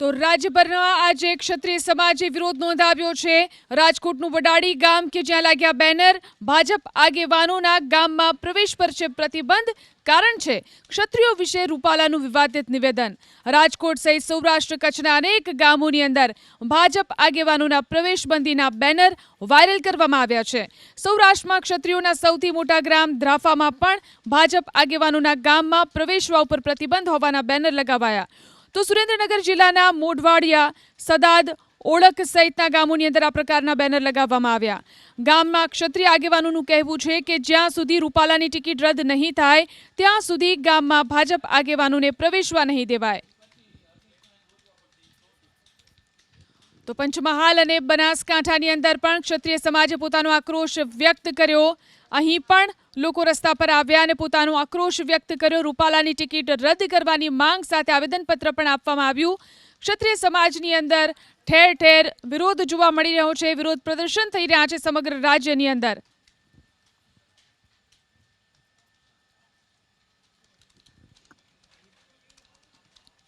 તો રાજ્યભરમાં આજે ક્ષત્રિય સમાજે વિરોધ નોંધાવ્યો છે. રાજકોટનું વડાડી ગામ કે જ્યાં લાગ્યા બેનર, ભાજપ આગેવાનોના ગામમાં પ્રવેશ પર છે પ્રતિબંધ. કારણ છે, ક્ષત્રિયો વિશે રૂપાલાનું વિવાદિત નિવેદન. રાજકોટ સહિત સૌરાષ્ટ્ર કચ્છના અનેક ગામોની અંદર ભાજપ આગેવાનોના પ્રવેશબંધીના બેનર વાયરલ કરવામાં આવ્યા છે. સૌરાષ્ટ્રમાં ક્ષત્રિયોના સૌથી મોટા ગ્રામ ધ્રાફામાં પણ ભાજપ આગેવાનોના ગામમાં પ્રવેશવા ઉપર પ્રતિબંધ હોવાના બેનર લગાવાયા. તો સુરેન્દ્રનગર જિલ્લાના મોઢવાડિયા, સદાદ, ઓળખ સહિતના ગામોની અંદર આ પ્રકારના બેનર લગાવવામાં આવ્યા. ગામમાં ક્ષત્રિય આગેવાનોનું કહેવું છે કે જ્યાં સુધી રૂપાલાની ટિકિટ રદ નહીં થાય, ત્યાં સુધી ગામમાં ભાજપ આગેવાનોને પ્રવેશવા નહીં દેવાય. તો પંચમહાલ અને બનાસકાંઠાની અંદર પણ ક્ષત્રિય સમાજે પોતાનો આક્રોશ વ્યક્ત કર્યો. અહીં પણ લોકો રસ્તા પર આવ્યા અને પોતાનો આક્રોશ વ્યક્ત કર્યો. રૂપાલાની ટિકિટ રદ કરવાની માંગ સાથે આવેદનપત્ર પણ આપવામાં આવ્યું. ક્ષત્રિય સમાજની અંદર ઠેર ઠેર વિરોધ જોવા મળી રહ્યો છે. વિરોધ પ્રદર્શન થઈ રહ્યા છે સમગ્ર રાજ્યની અંદર.